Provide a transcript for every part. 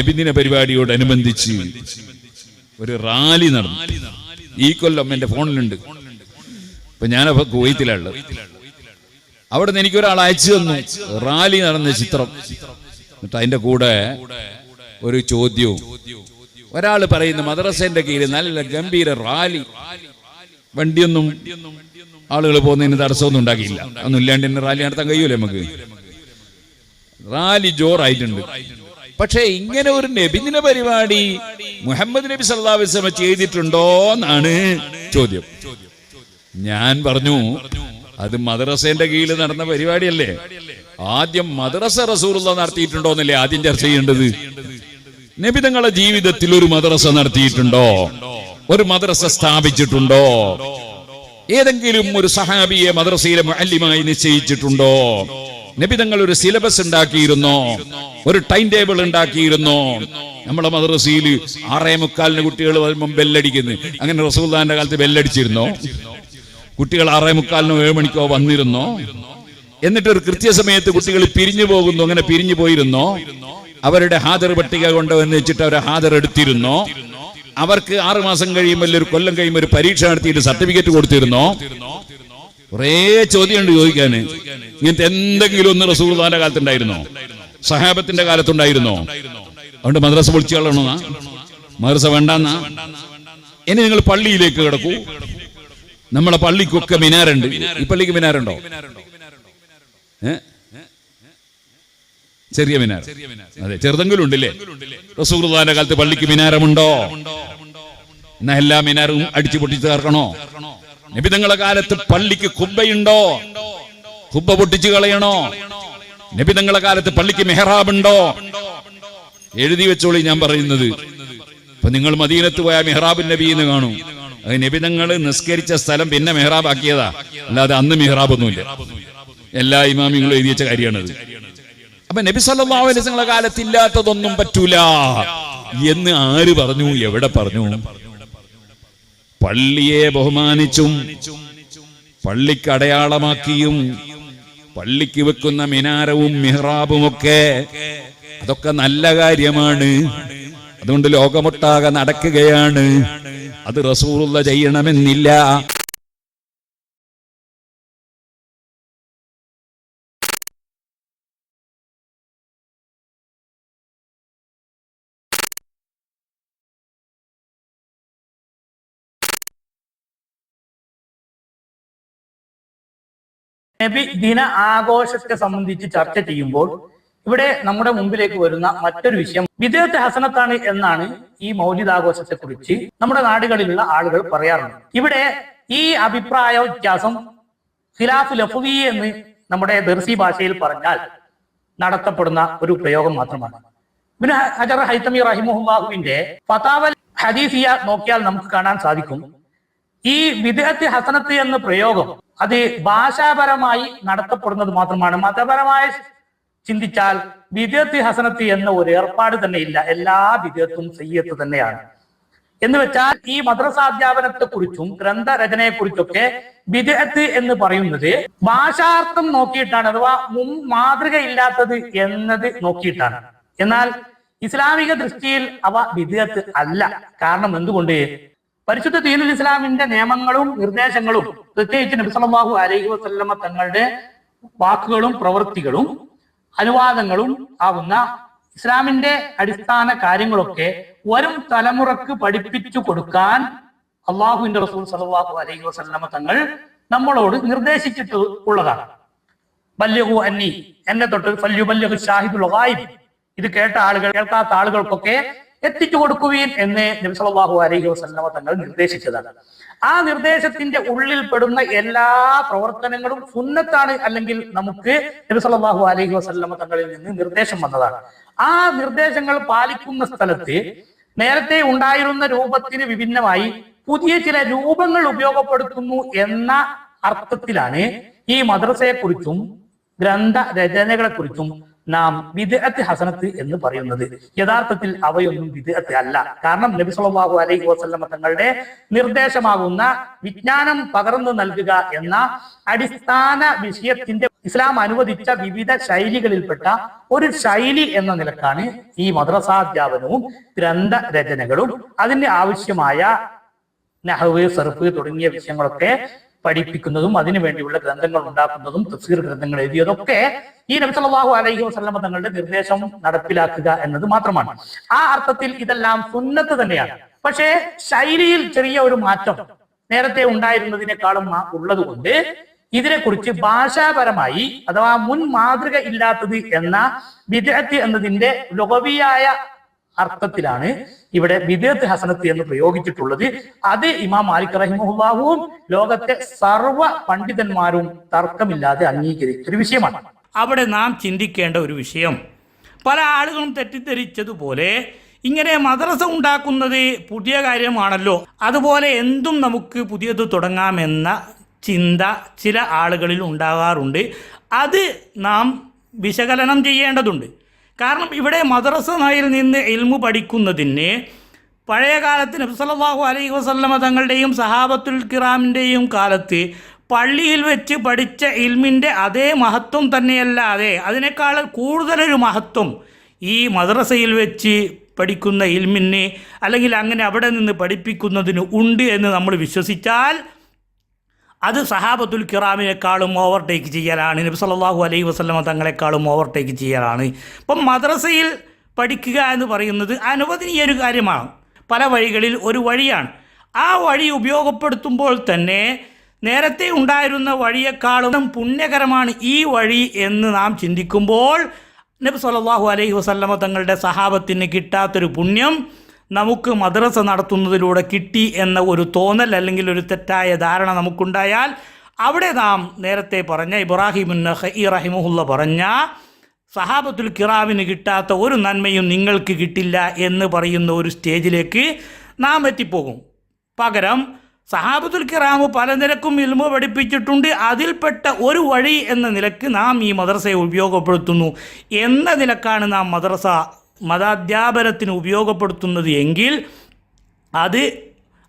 നബിദിന പരിപാടിയോടനുബന്ധിച്ച് ഒരു റാലി നടന്നു. ഈ കൊല്ലം എന്റെ ഫോണിലുണ്ട്. ഇപ്പൊ ഞാനപ്പോ കുവൈത്തിലുള്ളത് അവിടെ നിന്ന് എനിക്കൊരാൾ അയച്ചു തന്നു. റാലി നടന്ന ചിത്രം. എന്നിട്ട് അതിന്റെ കൂടെ ഒരു ചോദ്യവും. ഒരാൾ പറയുന്ന മദ്രസന്റെ കീഴിൽ നല്ല ഗംഭീര റാലി. വണ്ടിയൊന്നും ആളുകൾ പോകുന്നതിന് തടസ്സമൊന്നും ഉണ്ടാക്കിയില്ല. ഒന്നും ഇല്ലാണ്ട് തന്നെ റാലി നടത്താൻ കഴിയൂലേ നമുക്ക്? റാലി ജോറായിട്ടുണ്ട്. പക്ഷേ ഇങ്ങനെ ഒരു നബിദിന പരിപാടി മുഹമ്മദ് നബി വസല്ലം ചെയ്തിട്ടുണ്ടോ എന്നാണ് ചോദ്യം. ഞാൻ പറഞ്ഞു അത് മദ്രസേന്റെ കീഴിൽ നടന്ന പരിപാടിയല്ലേ? ആദ്യം മദ്രസ റസൂറുള്ള നടത്തിയിട്ടുണ്ടോ എന്നല്ലേ ആദ്യം ചർച്ച ചെയ്യേണ്ടത്? നബി തങ്ങളുടെ ജീവിതത്തിൽ ഒരു മദ്രസ നടത്തിയിട്ടുണ്ടോ? ഒരു മദ്രസ സ്ഥാപിച്ചിട്ടുണ്ടോ? ഏതെങ്കിലും ഒരു സഹാബിയെ മദ്രസയിലെ മുഅല്ലിമായി നിശ്ചയിച്ചിട്ടുണ്ടോ? നബി തങ്ങൾ ഒരു സിലബസ് ഉണ്ടാക്കിയിരുന്നോ? ഒരു ടൈം ടേബിൾ ഉണ്ടാക്കിയിരുന്നോ? നമ്മളെ മദ്രസയിൽ ആറേ മുക്കാലിന് കുട്ടികൾ വരുമ്പം ബെല്ലടിക്കുന്നു. അങ്ങനെ റസൂല്ലാന്റെ കാലത്ത് ബെല്ലടിച്ചിരുന്നോ? കുട്ടികൾ ആറേ മുക്കാലിനോ ഏഴ് മണിക്കോ വന്നിരുന്നോ? എന്നിട്ട് ഒരു കൃത്യസമയത്ത് കുട്ടികൾ പിരിഞ്ഞു പോകുന്നു. അങ്ങനെ പിരിഞ്ഞു പോയിരുന്നോ? അവരുടെ ഹാജർ പട്ടിക കൊണ്ടുവന്ന് വെച്ചിട്ട് അവരെ ഹാജർ എടുത്തിരുന്നോ? അവർക്ക് ആറുമാസം കഴിയുമ്പോൾ ഒരു കൊല്ലം കഴിയുമ്പോൾ ഒരു പരീക്ഷ നടത്തിയിട്ട് സർട്ടിഫിക്കറ്റ് കൊടുത്തിരുന്നോ? കുറേ ചോദ്യമുണ്ട് ചോദിക്കാന് ഇങ്ങനത്തെ എന്തെങ്കിലും ഒന്ന് റസൂർദാന്റെ കാലത്തുണ്ടായിരുന്നോ? സഹാബത്തിന്റെ കാലത്തുണ്ടായിരുന്നോ? അതുകൊണ്ട് മദ്രസ പൊളിച്ചു മദ്രസ വേണ്ടെന്നാ ഇനി നിങ്ങൾ പള്ളിയിലേക്ക് കിടക്കൂ. നമ്മളെ പള്ളിക്കൊക്കെ മിനാരുണ്ട് ഈ പള്ളിക്ക് മിനാരുണ്ടോ ചെറിയ മിനാർ. അതെ ചെറുതെങ്കിലും ഉണ്ടല്ലേ റസൂർദാന്റെ കാലത്ത് പള്ളിക്ക് മിനാരമുണ്ടോ? എന്നാ എല്ലാ മിനാറും അടിച്ചു പൊട്ടിച്ച് തീർക്കണോ നബിതങ്ങളെ കാലത്ത് പള്ളിക്ക് കുബ്ബയുണ്ടോ കുബ്ബ പൊട്ടിച്ചു കളയണോ? നബിതങ്ങളെ കാലത്ത് പള്ളിക്ക് മെഹ്റാബ് ഉണ്ടോ എഴുതി വെച്ചോളി ഞാൻ പറയുന്നത്. ഇപ്പൊ നിങ്ങൾ മദീനത്ത് പോയാൽ മെഹ്റാബിൻ നബി എന്ന് കാണും. അത് നബിതങ്ങൾ നിസ്കരിച്ച സ്ഥലം പിന്നെ മെഹ്റാബ് ആക്കിയതാ. അല്ലാതെ അന്ന് മെഹ്റാബ് ഒന്നുമില്ല എല്ലാ ഇമാമിങ്ങളും എഴുതി വെച്ച കാര്യമാണത്. അപ്പൊ നബി വസല്ലമയുടെ കാലത്ത് ഇല്ലാത്തതൊന്നും പറ്റൂല. എന്ന് ആര് പറഞ്ഞു? എവിടെ പറഞ്ഞു? പള്ളിയെ ബഹുമാനിച്ചും പള്ളിക്ക് അടയാളമാക്കിയും പള്ളിക്ക് വെക്കുന്ന മിനാരവും മിഹ്റാബും ഒക്കെ അതൊക്കെ നല്ല കാര്യമാണ്. അതുകൊണ്ട് ലോകമൊട്ടാകെ നടക്കുകയാണ്. അത് റസൂറുള്ള ചെയ്യണമെന്നില്ല. നബി ദിന ആഘോഷത്തെ സംബന്ധിച്ച് ചർച്ച ചെയ്യുമ്പോൾ ഇവിടെ നമ്മുടെ മുമ്പിലേക്ക് വരുന്ന മറ്റൊരു വിഷയം വിദേഹത്തെ ഹസനത്താണ് എന്നാണ് ഈ മൗലികാഘോഷത്തെ കുറിച്ച് നമ്മുടെ നാടുകളിലുള്ള ആളുകൾ പറയാറുണ്ട്. ഇവിടെ ഈ അഭിപ്രായ വ്യത്യാസം ഖിലാഫ് ലഫുവി എന്ന് നമ്മുടെ ദർസി ഭാഷയിൽ പറഞ്ഞാൽ നടത്തപ്പെടുന്ന ഒരു പ്രയോഗം മാത്രമാണ്. പിന്നെ ഹജർ ഹൈത്തമി റഹിമുഹുബാഹുവിന്റെ ഫതാവൽ ഹദീസിയ നോക്കിയാൽ നമുക്ക് കാണാൻ സാധിക്കും. ഈ വിദേഹത്തി ഹസനത്ത് എന്ന പ്രയോഗം അത് ഭാഷാപരമായി നടത്തപ്പെടുന്നത് മാത്രമാണ്. മതപരമായി ചിന്തിച്ചാൽ വിദേഹത്തി ഹസനത്ത് എന്ന ഒരു ഏർപ്പാട് തന്നെ ഇല്ല. എല്ലാ വിദേഹത്തും സയ്യത്ത് തന്നെയാണ്. എന്ന് വെച്ചാൽ ഈ മദ്രസാധ്യാപനത്തെ കുറിച്ചും ഗ്രന്ഥരചനയെ കുറിച്ചൊക്കെ വിദേഹത്ത് എന്ന് പറയുന്നത് ഭാഷാർത്ഥം നോക്കിയിട്ടാണ് അഥവാ മുൻ മാതൃകയില്ലാത്തത് എന്നത് നോക്കിയിട്ടാണ്. എന്നാൽ ഇസ്ലാമിക ദൃഷ്ടിയിൽ അവ വിദേഹത്ത് അല്ല. കാരണം എന്തുകൊണ്ട്? പരിശുദ്ധ ദീനുൽ ഇസ്ലാമിന്റെ നിയമങ്ങളും നിർദ്ദേശങ്ങളും പ്രത്യേകിച്ച് നബിസ്വല്ലാഹു അലൈഹി വസല്ലമ തങ്ങളുടെ വാക്കുകളും പ്രവൃത്തികളും അനുവാദങ്ങളും ആവുന്ന ഇസ്ലാമിന്റെ അടിസ്ഥാന കാര്യങ്ങളൊക്കെ വരും തലമുറയ്ക്ക് പഠിപ്പിച്ചു കൊടുക്കാൻ അള്ളാഹുവിന്റെ റസൂൽ സല്ലല്ലാഹു അലൈഹി വസല്ലമ തങ്ങൾ നമ്മളോട് നിർദ്ദേശിച്ചിട്ട് ഉള്ളതാണ്. ബല്യഹു അന്നി എന്നെ തൊട്ട് ഫല്യുബല്യഹു ഷാഹിദുൽ ഗായിബ്. ഇത് കേട്ട ആളുകൾ കേൾക്കാത്ത ആളുകൾക്കൊക്കെ എത്തിച്ചു കൊടുക്കുവീൻ എന്ന് നബി സല്ലല്ലാഹു അലൈഹി വസല്ലമ തങ്ങൾ നിർദ്ദേശിച്ചതാണ്. ആ നിർദ്ദേശത്തിന്റെ ഉള്ളിൽ പെടുന്ന എല്ലാ പ്രവർത്തനങ്ങളും സുന്നത്താണ് അല്ലെങ്കിൽ നമുക്ക് നബി സല്ലല്ലാഹു അലൈഹി വസല്ലമ തങ്ങളിൽ നിന്ന് നിർദ്ദേശം വന്നതാണ്. ആ നിർദ്ദേശങ്ങൾ പാലിക്കുന്ന സ്ഥലത്ത് നേരത്തെ ഉണ്ടായിരുന്ന രൂപത്തിന് വിഭിന്നമായി പുതിയ ചില രൂപങ്ങൾ ഉപയോഗപ്പെടുത്തുന്നു എന്ന അർത്ഥത്തിലാണ് ഈ മദ്രസയെക്കുറിച്ചും ഗ്രന്ഥ രചനകളെ കുറിച്ചും നാം വിദേഹത്ത് ഹസനത്ത് എന്ന് പറയുന്നത്. യഥാർത്ഥത്തിൽ അവയൊന്നും വിദേഹത്ത് അല്ല. കാരണം നബി സല്ലല്ലാഹു അലൈഹി വസല്ലമ തങ്ങളുടെ നിർദ്ദേശമാകുന്ന വിജ്ഞാനം പകർന്നു നൽകുക എന്ന അടിസ്ഥാന വിഷയത്തിന്റെ ഇസ്ലാം അനുവദിച്ച വിവിധ ശൈലികളിൽപ്പെട്ട ഒരു ശൈലി എന്ന നിലക്കാണ് ഈ മദ്രസാധ്യാപനവും ഗ്രന്ഥ രചനകളും. അതിന് ആവശ്യമായ നഹവ് സർഫ് തുടങ്ങിയ വിഷയങ്ങളൊക്കെ പഠിപ്പിക്കുന്നതും അതിനു വേണ്ടിയുള്ള ഗ്രന്ഥങ്ങൾ ഉണ്ടാക്കുന്നതും തഫ്സീർ ഗ്രന്ഥങ്ങൾ എഴുതിയതൊക്കെ ഈ നബി സല്ലല്ലാഹു അലൈഹി വസ്ലമ തങ്ങളുടെ നിർദ്ദേശം നടപ്പിലാക്കുക എന്നത് മാത്രമാണ്. ആ അർത്ഥത്തിൽ ഇതെല്ലാം സുന്നത്ത് തന്നെയാണ്. പക്ഷേ ശൈലിയിൽ ചെറിയ ഒരു മാറ്റം നേരത്തെ ഉണ്ടായിരുന്നതിനേക്കാളും ഉള്ളത് കൊണ്ട് ഇതിനെക്കുറിച്ച് ഭാഷാപരമായി അഥവാ മുൻ മാതൃക ഇല്ലാത്തത് എന്ന വിദഗ്ധ എന്നതിന്റെ ലഘവിയായ അർത്ഥത്തിലാണ് ഇവിടെ വിദേത്ത് ഹസനത്ത് എന്ന് പ്രയോഗിച്ചിട്ടുള്ളത്. അത് ഇമാം മാലിക് റഹിമുല്ലാഹുവും ലോകത്തെ സർവ പണ്ഡിതന്മാരും തർക്കമില്ലാതെ അംഗീകരിച്ച ഒരു വിഷയമാണ്. അവിടെ നാം ചിന്തിക്കേണ്ട ഒരു വിഷയം. പല ആളുകളും തെറ്റിദ്ധരിച്ചതുപോലെ ഇങ്ങനെ മദ്രസ ഉണ്ടാക്കുന്നത് പുതിയ കാര്യമാണല്ലോ. അതുപോലെ എന്തും നമുക്ക് പുതിയത് തുടങ്ങാമെന്ന ചിന്ത ചില ആളുകളിൽ ഉണ്ടാകാറുണ്ട്. അത് നാം വിശകലനം ചെയ്യേണ്ടതുണ്ട്. കാരണം ഇവിടെ മദ്രസ നായിൽ നിന്ന് ഇൽമു പഠിക്കുന്നതിന് പഴയ കാലത്ത് നബ്സല്ലാഹു അലൈഹി വസല്ലമ തങ്ങളുടെയും സഹാബത്തുൽ കിറാമിന്റെയും കാലത്ത് പള്ളിയിൽ വെച്ച് പഠിച്ച ഇൽമിന്റെ അതേ മഹത്വം തന്നെയല്ലാതെ അതിനേക്കാൾ കൂടുതലൊരു മഹത്വം ഈ മദ്രസയിൽ വെച്ച് പഠിക്കുന്ന ഇൽമിന് അല്ലെങ്കിൽ അങ്ങനെ അവിടെ നിന്ന് പഠിപ്പിക്കുന്നതിന് ഉണ്ട് എന്ന് നമ്മൾ വിശ്വസിച്ചാൽ അത് സഹാബത്തുൽ കിറാമിനേക്കാളും ഓവർടേക്ക് ചെയ്യലാണ്. നബി സല്ലാഹു അലൈഹി വസ്ലമ തങ്ങളെക്കാളും ഓവർടേക്ക് ചെയ്യലാണ്. ഇപ്പം മദ്രസയിൽ പഠിക്കുക എന്ന് പറയുന്നത് അനുവദനീയ ഒരു കാര്യമാണ്. പല വഴികളിൽ ഒരു വഴിയാണ്. ആ വഴി ഉപയോഗപ്പെടുത്തുമ്പോൾ തന്നെ നേരത്തെ ഉണ്ടായിരുന്ന വഴിയേക്കാളും പുണ്യകരമാണ് ഈ വഴി എന്ന് നാം ചിന്തിക്കുമ്പോൾ നബി സല്ലാഹു അലൈഹി വസല്ലമ തങ്ങളുടെ സഹാബത്തിന് കിട്ടാത്തൊരു പുണ്യം നമുക്ക് മദ്രസ നടത്തുന്നതിലൂടെ കിട്ടി എന്ന ഒരു തോന്നൽ അല്ലെങ്കിൽ ഒരു തെറ്റായ ധാരണ നമുക്കുണ്ടായാൽ അവിടെ നാം നേരത്തെ പറഞ്ഞ ഇബ്രാഹിമുൻ നഖഈ റഹിമുല്ല പറഞ്ഞ സഹാബത്തുൽ കിറാവിന് കിട്ടാത്ത ഒരു നന്മയും നിങ്ങൾക്ക് കിട്ടില്ല എന്ന് പറയുന്ന ഒരു സ്റ്റേജിലേക്ക് നാം എത്തിപ്പോകും. പകരം സഹാബത്തുൽ കിറാമ് പല നിരക്കും ഇൽമ പഠിപ്പിച്ചിട്ടുണ്ട്. അതിൽപ്പെട്ട ഒരു വഴി എന്ന നിലയ്ക്ക് നാം ഈ മദ്രസയെ ഉപയോഗപ്പെടുത്തുന്നു. എന്ന നിലക്കാണ് നാം മദ്രസ മതാധ്യാപനത്തിന് ഉപയോഗപ്പെടുത്തുന്നത് എങ്കിൽ അത്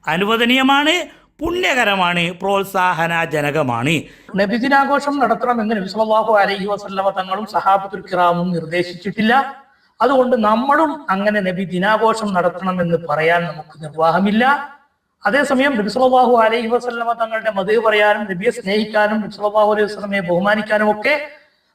അനുവദനീയമാണ് പുണ്യകരമാണ് പ്രോത്സാഹനജനകമാണ്. നബിദിനാഘോഷം നടത്തണമെന്ന് നബി സല്ലല്ലാഹു അലൈഹി വസല്ലമ തങ്ങളും സഹാബത്തുൽ കിറാമും നിർദ്ദേശിച്ചിട്ടില്ല. അതുകൊണ്ട് നമ്മളും അങ്ങനെ നബി ദിനാഘോഷം നടത്തണമെന്ന് പറയാൻ നമുക്ക് നിർവാഹമില്ല. അതേസമയം നബി അലൈഹി വസല്ലമ തങ്ങളുടെ മതേ പറയാനും നബിയെ സ്നേഹിക്കാനും നബി അലൈഹി വസ്ലമയെ ബഹുമാനിക്കാനും ഒക്കെ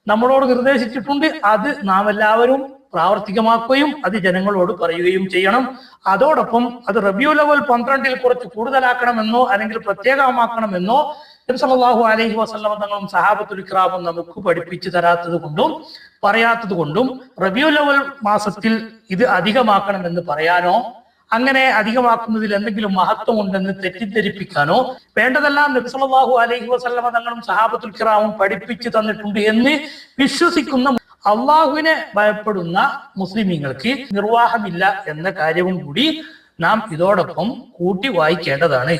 നമ്മളോട് നിർദ്ദേശിച്ചിട്ടുണ്ട്. അത് നാം എല്ലാവരും പ്രാവർത്തികമാക്കുകയും അത് ജനങ്ങളോട് പറയുകയും ചെയ്യണം. അതോടൊപ്പം അത് റബിയുൽ അവൽ പന്ത്രണ്ടിൽ കുറച്ച് കൂടുതലാക്കണമെന്നോ അല്ലെങ്കിൽ പ്രത്യേകമാക്കണമെന്നോ നബി സല്ലല്ലാഹു അലൈഹി വസല്ലമ തങ്ങളും സഹാബത്തുൽ ഇക്രാമും നമുക്ക് പഠിപ്പിച്ചു തരാത്തത് കൊണ്ടും പറയാത്തത് കൊണ്ടും റബിയുൽ അവൽ മാസത്തിൽ ഇത് അധികമാക്കണമെന്ന് പറയാനോ അങ്ങനെ അധികമാക്കുന്നതിൽ എന്തെങ്കിലും മഹത്വം ഉണ്ടെന്ന് തെറ്റിദ്ധരിപ്പിക്കാനോ വേണ്ടതെല്ലാം നബി സല്ലല്ലാഹു അലൈഹി വസല്ലമ തങ്ങളും സഹാബത്തുൽ കിറാമും പഠിപ്പിച്ചു തന്നിട്ടുണ്ട് എന്ന് വിശ്വസിക്കുന്ന അള്ളാഹുവിനെ ഭയപ്പെടുന്ന മുസ്ലിമീങ്ങൾക്ക് നിർവാഹമില്ല എന്ന കാര്യവും കൂടി നാം ഇതോടൊപ്പം കൂട്ടി വായിക്കേണ്ടതാണ്.